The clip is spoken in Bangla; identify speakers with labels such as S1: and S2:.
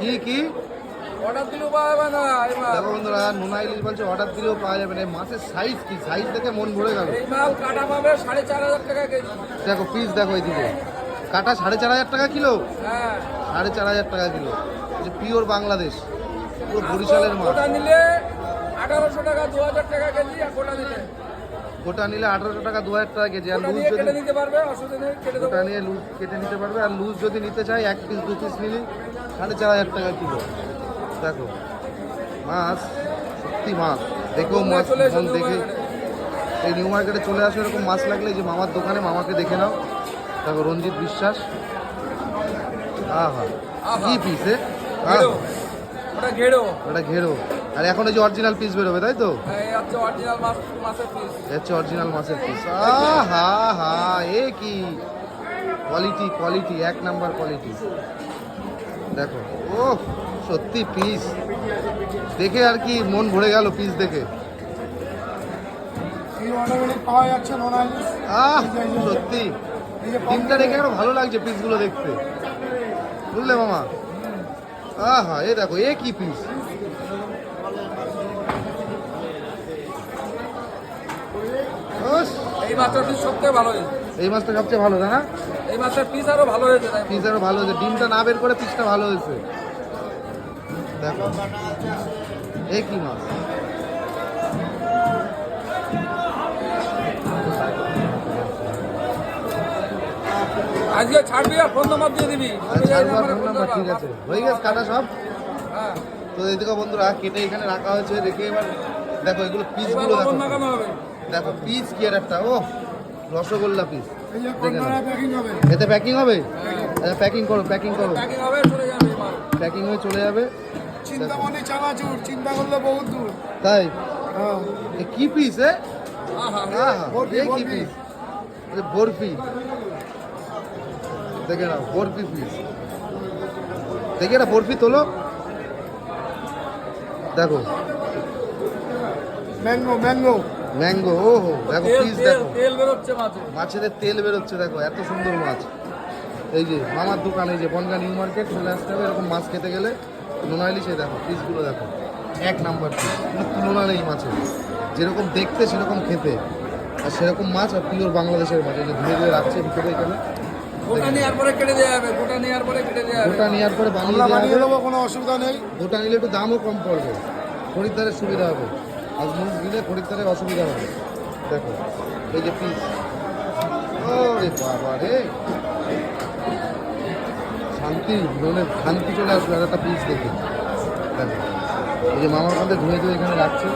S1: কি কি?
S2: অর্ডার দিলেও পাওয়া যাবে না
S1: দেখো বন্ধুরা নোনা ইলিশ বলছে অর্ডার দিলেও পাওয়া যাবে না। মাছের সাইজ কি? সাইজ দেখে মন ভরে গেল।
S2: এই মাল কাটা পাবে সাড়ে চার হাজার টাকা কেজি।
S1: দেখো পিস দেখো এইদিকে। কাটা সাড়ে চার হাজার টাকা কিলো?
S2: হ্যাঁ।
S1: সাড়ে চার হাজার টাকা কিলো। যে পিওর বাংলাদেশ। পুরো বরিশালের মাছ।
S2: গোটা নিলে আঠারোশো টাকা দু হাজার টাকা কেজি আর গোটা নিলে।
S1: গোটা নিলে আঠারোশো টাকা দু হাজার টাকা কেজি। আর লুজ যদি
S2: নিতে পারবে অসুবিধা নেই
S1: গোটা নিয়ে লুজ কেটে নিতে পারবে। আর লুজ যদি নিতে চাই এক পিস দু পিস নিলে। সাড়ে চার হাজার টাকা কিলো। দেখো মাছ সত্যি মাছ। দেখেও মাছ মন দেখে। এই নিউ মার্কেটে চলে আসো এরকম মাছ লাগলে যে মামার দোকানে মামাকে দেখে নাও। দেখো রঞ্জিত বিশ্বাস। আহা। কি পিসে
S2: ওটা ঘেড়ো
S1: ওটা ঘেরো। আর এখন এই যে অরিজিনাল পিস বেরোবে তাই তো?
S2: হ্যাঁ, হচ্ছে অরিজিনাল মাছের পিস
S1: এ হচ্ছে অরিজিনাল মাছের পিস হা হা এ কি? কোয়ালিটি কোয়ালিটি এক নাম্বার কোয়ালিটি দেখো। ও সত্যি পিস দেখে আর কি মন ভরে গেল পিস দেখে। আহ, সত্যি। ডিমটা দেখে আরও ভালো লাগছে পিসগুলো দেখতে। বুঝলে মামা? আহা, এ দেখো, এ কি পিস
S2: এই পিস সবথেকে ভালো হয়েছে।
S1: এই মাছটা সবচেয়ে ভালো তাই না?
S2: এই মাছের পিস আরও ভালো হয়েছে
S1: পিস আরও ভালো হয়েছে। ডিমটা না বের করে পিসটা ভালো হয়েছে। দেখো। এ কি মাছ?
S2: আজকে ছাড়বি আর ফোন নাম্বার দিয়ে দিবি।
S1: আচ্ছা
S2: এই
S1: ঠিক আছে। হয়ে গেছে কাটা সব?
S2: হ্যাঁ।
S1: তো বন্ধুরা কেটে এখানে রাখা হয়েছে রেখে এবার দেখো এগুলো পিসগুলো দেখো। দেখো পিস কি আর একটা? ও রসগোল্লা পিস এতে প্যাকিং হবে? প্যাকিং করো প্যাকিং করো।
S2: প্যাকিং
S1: হয়ে চলে যাবে।
S3: চিন্তামণি চানাচুর চিন্তা করলে বহুত দূর।
S1: তাই?
S3: হ্যাঁ।
S1: কি পিস এ? কি পিস বরফি। দেখে নাও বরফি পিস দেখে না বরফি তোলো। দেখো।
S3: ম্যাঙ্গো ম্যাঙ্গো
S1: ম্যাঙ্গো ও হো দেখো পিস
S2: তেল
S1: দেখো।
S2: তেল বেরোচ্ছে মাছে।
S1: মাছের তেল বেরোচ্ছে দেখো এত সুন্দর মাছ। এই যে মামার দোকান এই যে বনগা নিউ মার্কেট চলে আসতে হবে এরকম মাছ খেতে গেলে। নোনা সে দেখো পিসগুলো দেখো এক নাম্বার পিস কোনো তুলনা নেই মাছের। যেরকম দেখতে সেরকম খেতে। আর সেরকম মাছ আর পিওর বাংলাদেশের মাছ। এই যে ধুয়ে ধুয়ে রাখছে ভিতরে এখানে।
S2: গোটা নেওয়ার পরে কেটে দেওয়া যাবে গোটা নেওয়ার পরে কেটে দেওয়া যাবে
S1: গোটা নেওয়ার পরে বানিয়ে
S3: আমরা
S1: দেওয়া হবে।
S3: কোনো অসুবিধা নেই।
S1: গোটা নিলে একটু দামও কম পড়বে। খরিদ্দারের সুবিধা হবে। আজ মুখ দিলে খরিদ্দারের অসুবিধা হবে। দেখো, এই যে পিস। ওরে বাবা রে। শান্তি, মনে শান্তি চলে আসবে আর একটা পিস দেখে। দেখো, এই যে মামার মধ্যে ধুয়ে ধুয়ে এখানে রাখছে।